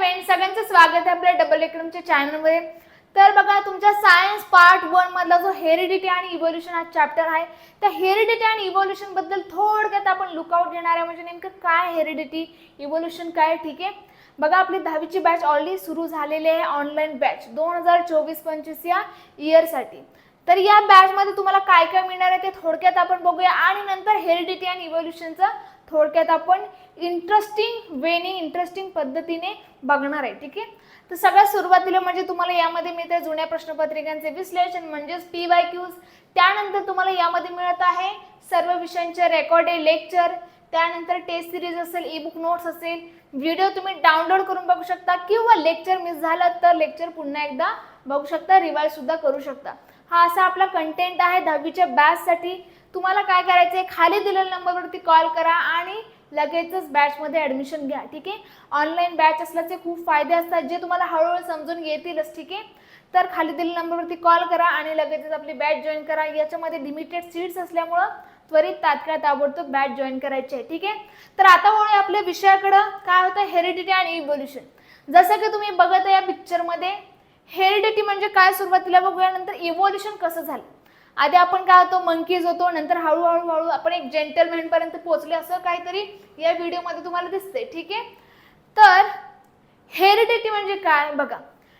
Friends सगळ्यांचं स्वागत आहे आपल्या डबल एकडमच्या चॅनलमध्ये तर बघा तुमच्या सायन्स पार्ट वन मधला जो हेरिडिटी आणि इव्होल्युशन हा चॅप्टर आहे त्या हेरिडिटी आणि इव्होल्युशनबद्दल थोडक्यात आपण लुकआउट घेणार आहे. म्हणजे नेमकं काय हेरिडिटी इव्होल्युशन काय ठीक आहे? बघा आपली दहावीची बॅच ऑलरेडी सुरू झालेली आहे ऑनलाईन बॅच दोन हजार चोवीस पंचवीस या इयरसाठी तर या बॅचमध्ये तुम्हाला काय काय मिळणार आहे ते थोडक्यात आपण बघूया. आणि नंतर हेरिडिटी आणि इव्होल्युशनचं थोडक्यात आपण इंटरेस्टिंग वेने इंटरेस्टिंग पद्धतीने बघणार आहे ठीक आहे? तर सगळ्यात सुरुवातीला म्हणजे तुम्हाला यामध्ये मिळते जुन्या प्रश्नपत्रिकांचे विश्लेषण म्हणजेच पी वाय क्यूज. त्यानंतर तुम्हाला यामध्ये मिळत आहे सर्व विषयांचे रेकॉर्डेड लेक्चर त्यानंतर टेस्ट सिरीज असेल ई बुक नोट्स असेल. व्हिडिओ तुम्ही डाउनलोड करून बघू शकता किंवा लेक्चर मिस झालं तर लेक्चर पुन्हा एकदा बघू शकता रिवाईज सुद्धा करू शकता. हा असा आपला कंटेंट आहे दहावीच्या बॅचसाठी तुम्हाला काय करायचं आहे खाली दिलेल्या नंबरवरती कॉल करा आणि लगेचच बॅचमध्ये ॲडमिशन घ्या ठीक आहे? ऑनलाईन बॅच असल्याचे खूप फायदे असतात जे तुम्हाला हळूहळू समजून येतीलच ठीक आहे? तर खाली दिलेल्या नंबरवरती कॉल करा आणि लगेचच आपली बॅच जॉईन करा. याच्यामध्ये लिमिटेड सीट्स असल्यामुळं त्वरित तात्काळ ताबडतोब बॅच जॉईन करायची आहे ठीक आहे? तर आता वळूया आपल्या विषयाकडं. काय होतं? हेरिडिटी आणि इव्होल्युशन जसं की तुम्ही बघत आहे या पिक्चरमध्ये हेरिडिटी म्हणजे काय सुरुवातीला बघूया नंतर इव्होल्युशन कसं झालं? आधी आपण काय होतो मंकीज होतो नंतर हळूहळू हळू आपण एक जेंटलमॅन पर्यंत पोहोचले असं काहीतरी या व्हिडिओमध्ये तुम्हाला दिसतंय ठीक आहे? तर हेरिडिटी म्हणजे काय? बघा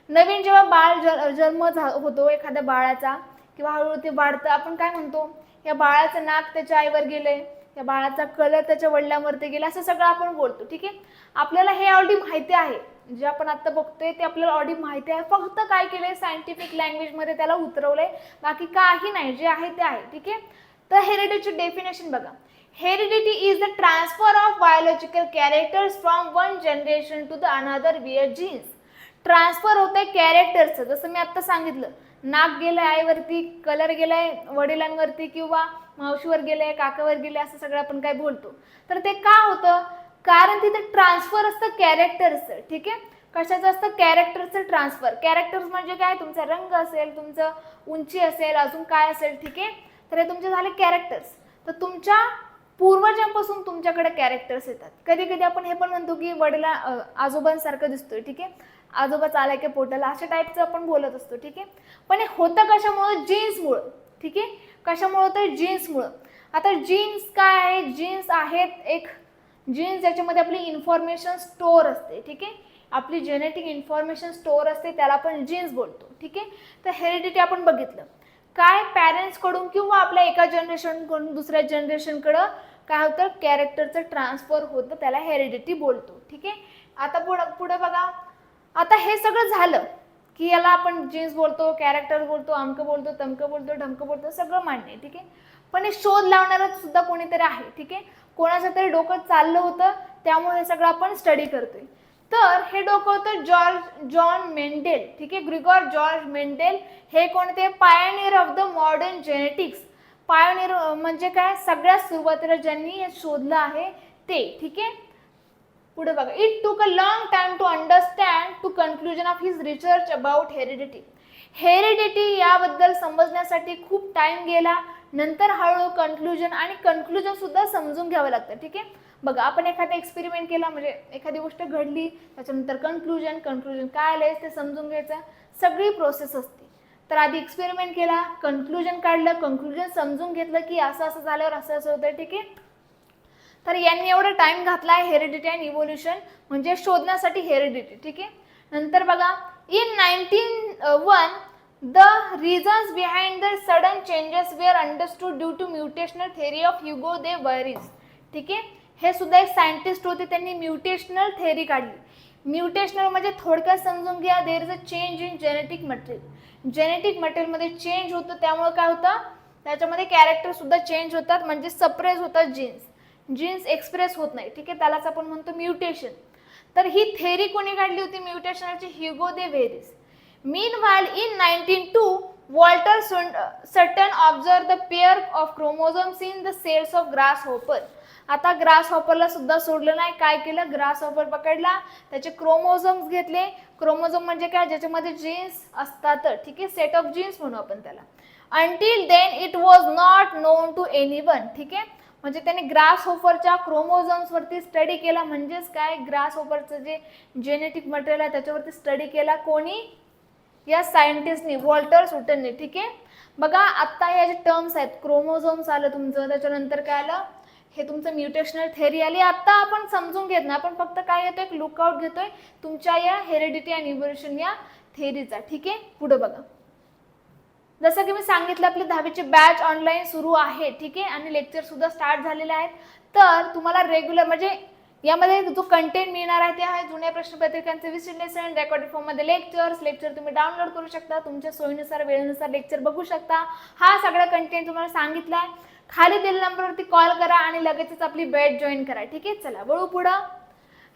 नवीन जेव्हा बाळ ज- जन्म झा- होतो एखाद्या बाळाचा किंवा हळूहळू ते वाढतं आपण काय म्हणतो? या बाळाचं नाक त्याच्या आईवर गेलंय या बाळाचा कलर त्याच्या वडिलांवरती गेला असं सगळं आपण बोलतो ठीक आहे? आपल्याला हे ऑलरेडी माहिती आहे. जे आपण आता बघतोय ते आपल्याला ऑडी माहिती आहे. फक्त काय केलंय सायंटिफिक लँग्वेजमध्ये त्याला उतरवलंय. बाकी काही नाही. जे आहे ते आहे. ठीक आहे? तर हेरिडिटीची डेफिनेशन बघा. Heredity is the transfer of biological characters from one generation to the another where genes transfer होत आहे कॅरेक्टरचं जसं मी आत्ता सांगितलं. नाक गेलंय आईवरती कलर गेलाय वडिलांवरती किंवा मावशीवर गेलंय काकावर गेले असं सगळं आपण काय बोलतो. तर ते का होतं? कारण तिथे ट्रान्सफर असतं कॅरेक्टरचं ठीक आहे? कशाचं असतं? कॅरेक्टरचं ट्रान्सफर कॅरेक्टर्स म्हणजे काय? तुमचा रंग असेल तुमचं उंची असेल अजून काय असेल ठीक आहे? तर हे तुमचे झाले कॅरेक्टर्स तर तुमच्या पूर्वजांपासून तुमच्याकडे कॅरेक्टर्स येतात. कधी कधी आपण हे पण म्हणतो की वडिला आजोबांसारखं दिसतोय ठीक आहे? आजोबा चालाय की पोटाला? अशा टाईपचं आपण बोलत असतो ठीक आहे? पण हे होतं कशामुळं? जीन्समुळं ठीक आहे? कशामुळं होतं? जीन्समुळं आता जीन्स काय? आहे जीन्स आहेत एक जीन्स याच्यामध्ये आपली इन्फॉर्मेशन स्टोअर असते ठीक आहे? आपली जेनेटिक इन्फॉर्मेशन स्टोअर असते त्याला आपण जीन्स बोलतो ठीक आहे? तर हेरिडिटी आपण बघितलं. काय पॅरेंट्सकडून किंवा आपल्या एका जनरेशनकडून दुसऱ्या जनरेशनकडं काय होतं? कॅरेक्टरचं ट्रान्सफर होतं त्याला हेरिडिटी बोलतो ठीक आहे? आता पुढं पुढे बघा. आता हे सगळं झालं की याला आपण जीन्स बोलतो कॅरेक्टर बोलतो अमकं बोलतो तमकं बोलतो ढमकं बोलतो सगळं मान्य आहे ठीक आहे? पण हे शोध लावणारं सुद्धा कोणीतरी आहे ठीक आहे? कोणाचं तरी डोकं चाललं होतं त्यामुळे हे सगळं आपण स्टडी करतोय. तर हे डोकं होतं जॉर्ज जॉन मेंडेल. ठीक आहे? ग्रिगॉर जॉर्ज मेंडेल हे कोणते? Pioneer of the modern genetics pioneer म्हणजे काय? सगळ्यात सुरुवातीला ज्यांनी हे शोधलं आहे ते. ठीक आहे? पुढे बघा. It took a long time to understand to conclusion of his research about heredity heredity याबद्दल समजण्यासाठी खूप टाइम गेला. नंतर हळूहळू कन्क्लुजन आणि कन्क्लुजन सुद्धा समजून घ्यावं लागतं ठीक आहे? बघा आपण एखादा एक्सपेरिमेंट केला म्हणजे एखादी गोष्ट घडली त्याच्यानंतर कन्क्लुजन कन्क्लुजन काय आलंय ते समजून घ्यायचं सगळी प्रोसेस असते. तर आधी एक्सपेरिमेंट केला कन्क्लुजन काढलं कन्क्लुजन समजून घेतलं की असं असं झाल्यावर असं असं होतं ठीक आहे? तर यांनी एवढा टाईम घातला आहे हेरिडिटी अँड इव्होल्युशन म्हणजे शोधण्यासाठी हेरिडिटी ठीक आहे? नंतर बघा in nineteen one the reasons behind the sudden changes were understood due to mutational theory of Hugo de Vries ठीक आहे? हे सुद्धा एक सायंटिस्ट होते त्यांनी म्युटेशनल थेरी काढली. म्युटेशनल म्हणजे थोडक्यात समजून घ्या there is a change in genetic material genetic मटेरियलमध्ये चेंज होतं त्यामुळे काय होतं? त्याच्यामध्ये कॅरेक्टर सुद्धा चेंज होतात म्हणजे सप्रेस होतात जीन्स जीन्स एक्सप्रेस होत नाही. ठीक आहे? त्यालाच आपण म्हणतो म्युटेशन तर ही थेरी कोणी काढली होती? म्युटेशनची Hugo de Vries mean in in Walter to Walter Sutton observe the pair of the cells the cells of grass आता ग्रास हॉपरला सुद्धा सोडलं नाही. काय केलं? ग्रास हॉपर पकडला. त्याचे क्रोमोझोम्स घेतले. क्रोमोझोम म्हणजे काय? ज्याच्यामध्ये जीन्स असतात ठीक आहे? सेट ऑफ जीन्स म्हणू आपण त्याला. Until then it was not known to anyone ठीक आहे? म्हणजे त्याने ग्रास होफरच्या क्रोमोझोम्सवरती स्टडी केला. म्हणजेच काय? ग्रास होफरचं जे जेनेटिक मटेरियल आहे त्याच्यावरती स्टडी केला. कोणी? या सायंटिस्टनी वॉल्टर सुटनने ठीक आहे? बघा आत्ता या जे टर्म्स आहेत क्रोमोझोम्स आलं तुमचं त्याच्यानंतर काय आलं? हे तुमचं म्युटेशनल थेअरी आली. आत्ता आपण समजून घेत नाही. आपण फक्त काय घेतोय? एक लुकआउट घेतोय. तुमच्या या हेरिडिटी अँड इव्होल्युशन या थेअरीचा ठीक आहे? पुढे बघा. जसं की मी सांगितलं आपली दहावीची बॅच ऑनलाईन सुरू आहे ठीक आहे? आणि लेक्चर सुद्धा स्टार्ट झालेले आहेत. तर तुम्हाला रेग्युलर म्हणजे यामध्ये जो कंटेंट मिळणार आहे ते आहे जुन्या प्रश्नपत्रिकांचे विश्लेषण रेकॉर्डेड फॉर्ममध्ये लेक्चर्स लेक्चर तुम्ही डाउनलोड करू शकता. तुमच्या सोयीनुसार वेळेनुसार लेक्चर बघू शकता. हा सगळा कंटेंट तुम्हाला सांगितला आहे खाली दिलेल्या नंबरवरती कॉल करा आणि लगेचच आपली बॅच जॉईन करा. ठीक आहे? चला वळू पुढं.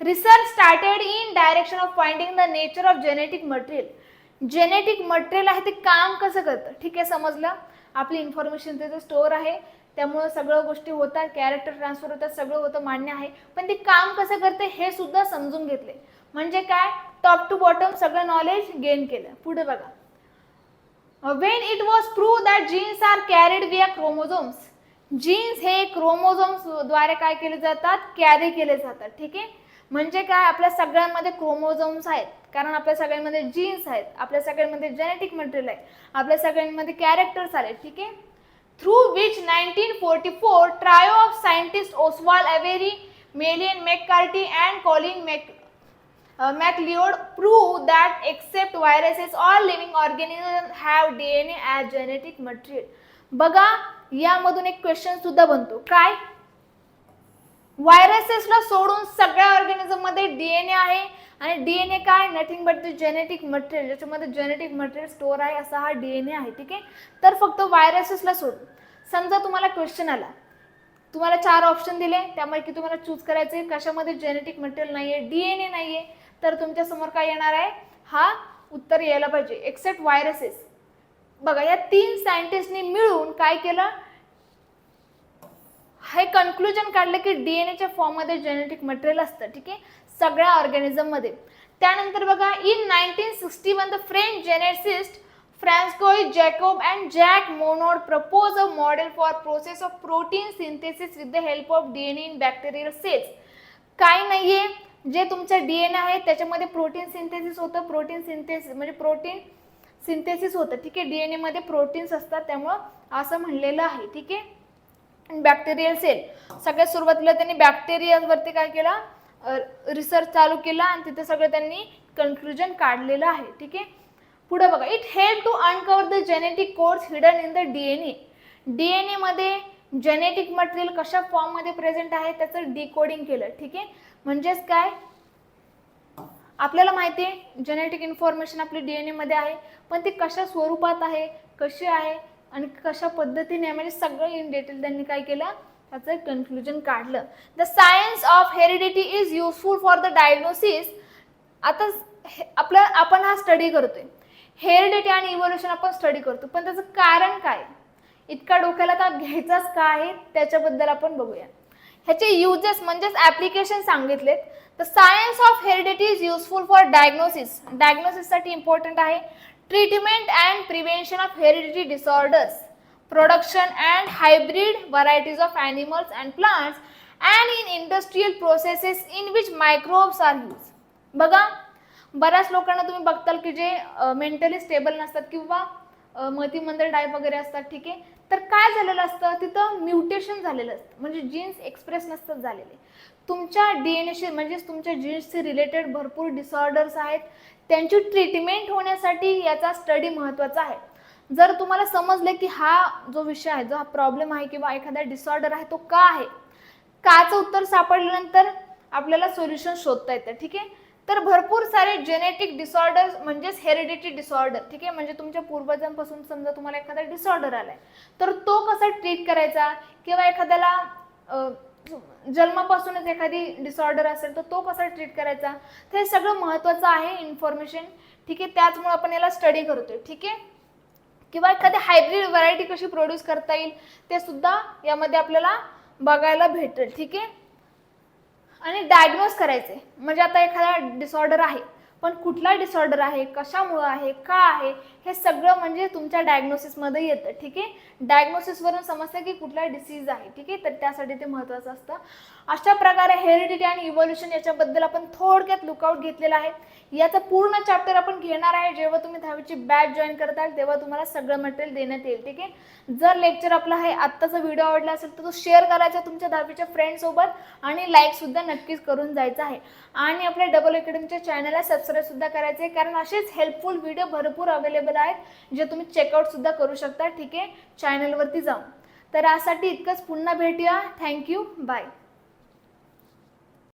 Research started in direction of finding the nature of genetic material genetic material आहे ते काम कसं करतं? ठीक आहे समजलं? आपली इन्फॉर्मेशन त्याचं स्टोअर आहे. त्यामुळं सगळं गोष्टी होतात कॅरेक्टर ट्रान्सफर होतात सगळं होतं मान्य आहे. पण ते काम कसं करते हे सुद्धा समजून घेतले. म्हणजे काय? टॉप टू बॉटम सगळं नॉलेज गेन केलं. पुढे बघा. When it was prove that genes are carried via chromosomes genes हे क्रोमोझोम्सद्वारे काय केले जातात? कॅरी केले जातात. ठीक आहे? म्हणजे काय आपल्या सगळ्यांमध्ये क्रोमोझोम्स आहेत. कारण आपल्या सगळ्यांमध्ये जीन्स आहेत. आपल्या सगळ्यांमध्ये जेनेटिक मटेरियल आहे. आपल्या सगळ्यांमध्ये कॅरेक्टर्स आले. ठीक आहे? Through which nineteen forty four trio of scientist Oswald Avery Maclyn McCarty and Colin Mac MacLeod prove that except viruses or living organism have D N A as genetic material बघा यामधून एक question सुद्धा बनतो. काय? व्हायरसेसला सोडून सगळ्या ऑर्गॅनिझममध्ये DNA आहे. आणि डीएनए काय? Nothing but the genetic material ज्याच्यामध्ये जेनेटिक मटेरियल स्टोअर आहे असा हा डीएनए आहे ठीक आहे? तर फक्त व्हायरसेसला सोडून. समजा तुम्हाला क्वेश्चन आला. तुम्हाला चार ऑप्शन दिले. त्यामुळे की तुम्हाला चूज करायचे कशामध्ये जेनेटिक मटेरियल नाहीये डीएनए नाहीये तर तुमच्यासमोर काय येणार आहे? हा उत्तर यायला पाहिजे. एक्सेप्ट व्हायरसेस बघा या तीन सायंटिस्टनी मिळून काय केलं? हे कन्क्लुजन काढलं की डी एन एच्या फॉर्ममध्ये जेनेटिक मटेरियल असतं ठीक आहे? सगळ्या ऑर्गॅनिझममध्ये त्यानंतर बघा in nineteen sixty one the French geneticist Francois Jacob and Jacques Monod propose a model for process of protein synthesis with the help of DNA in bacterial cells काय आहे जे तुमचं डीएनए आहे त्याच्यामध्ये प्रोटीन सिंथेसिस होतं. Protein synthesis म्हणजे protein synthesis होतं ठीक आहे? डी एन एमध्ये प्रोटीन्स असतात त्यामुळं असं म्हणलेलं आहे ठीक आहे? बॅक्टेरियल सेल सगळ्यात सुरुवातीला त्यांनी बॅक्टेरियावरती काय केला? रिसर्च चालू केला आणि तिथे सगळं त्यांनी कन्क्लुजन काढलेलं आहे. ठीक आहे? पुढे बघा. It help to uncover the genetic codes hidden in the D N A D N एमध्ये जेनेटिक मटेरियल कशा फॉर्ममध्ये प्रेझेंट आहे त्याचं डिकोडिंग केलं. ठीक आहे? म्हणजेच काय? आपल्याला माहिती आहे जेनेटिक इन्फॉर्मेशन आपली डी एन एमध्ये आहे. पण ती कशा स्वरूपात आहे? कशी आहे? आणि कशा पद्धतीने आहे म्हणजे सगळं इन डिटेल त्यांनी काय केलं त्याचं कन्क्लुजन काढलं. The science of heredity is useful for the diagnosis आता हे- आपलं आपण हा स्टडी करतोय. हेरिडिटी आणि इव्होल्युशन आपण स्टडी करतो. पण त्याचं कारण काय? इतका डोक्याला ताप घ्यायचाच का आहे? त्याच्याबद्दल आपण बघूया. ह्याचे युजेस म्हणजेच ऍप्लिकेशन सांगितलेत. The science of heredity is useful for diagnosis डायग्नोसिससाठी important आहे. Treatment and prevention of heredity disorders production and hybrid varieties of animals and plants and in industrial processes in which microbes are use बघा बऱ्याच लोकांना तुम्ही बघताल की जे mentally stable नसतात किंवा मती मंदर टाईप वगैरे असतात ठीक आहे? तर काय झालेलं असतं? तिथं म्युटेशन झालेलं असतं. म्हणजे जीन्स एक्सप्रेस नसतात झालेले. तुमच्या डी एन एशी म्हणजेच तुमच्या जीन्सशी रिलेटेड भरपूर डिसऑर्डर्स आहेत. त्यांची ट्रीटमेंट होण्यासाठी याचा स्टडी महत्त्वाचा आहे. जर तुम्हाला समजलं की हा जो विषय आहे जो हा प्रॉब्लेम आहे किंवा एखादा डिसऑर्डर आहे तो का आहे? काचं उत्तर सापडल्यानंतर आपल्याला सोल्युशन शोधता येतं ठीक आहे? तर भरपूर सारे जेनेटिक डिसऑर्डर म्हणजेच हेरिडिटी डिसऑर्डर ठीक आहे? म्हणजे तुमच्या पूर्वजांपासून समजा तुम्हाला एखादा डिसऑर्डर आलाय तर तो कसा ट्रीट करायचा? किंवा एखाद्याला जन्मापासूनच एखादी डिसऑर्डर असेल तर तो कसा ट्रीट करायचा? तर हे सगळं महत्त्वाचं आहे इन्फॉर्मेशन ठीक आहे? त्याचमुळे आपण याला स्टडी करतोय ठीक आहे? किंवा एखादी हायब्रिड व्हरायटी कशी प्रोड्यूस करता येईल ते सुद्धा यामध्ये आपल्याला बघायला भेटेल ठीक आहे? आणि डायग्नोज करायचे. म्हणजे आता एखादा डिसऑर्डर आहे. पण कुठला डिसऑर्डर आहे? कशामुळं आहे? का आहे? हे सगळं म्हणजे तुमच्या डायग्नोसिसमध्ये येतं ठीक आहे? डायग्नोसिसवरून समजतं की कुठला डिसीज आहे ठीक आहे? तर त्यासाठी ते महत्त्वाचं असतं. अशा प्रकारे हेरिडिटी आणि इव्होल्युशन याच्याबद्दल आपण थोडक्यात लुकआउट घेतलेला आहे. याचा पूर्ण चॅप्टर आपण घेणार आहे. जेव्हा तुम्ही दहावीची बॅच जॉईन करताल तेव्हा तुम्हाला सगळं मटेरियल देण्यात येईल ठीक आहे? जर लेक्चर आपला आहे आत्ताचा व्हिडिओ आवडला असेल तर तो शेअर करायचा तुमच्या दहावीच्या फ्रेंडसोबत आणि लाईकसुद्धा नक्कीच करून जायचं आहे. आणि आपल्या डबल अकॅडमीच्या चॅनलला सबस्क्राईब सुद्धा करायचं आहे कारण असेच हेल्पफुल व्हिडिओ भरपूर अवेलेबल आहेत जे तुम्ही चेकआउट सुद्धा करू शकता. ठीक आहे? चॅनलवरती जाऊन. तर यासाठी इतकंच. पुन्हा भेटूया. Thank you bye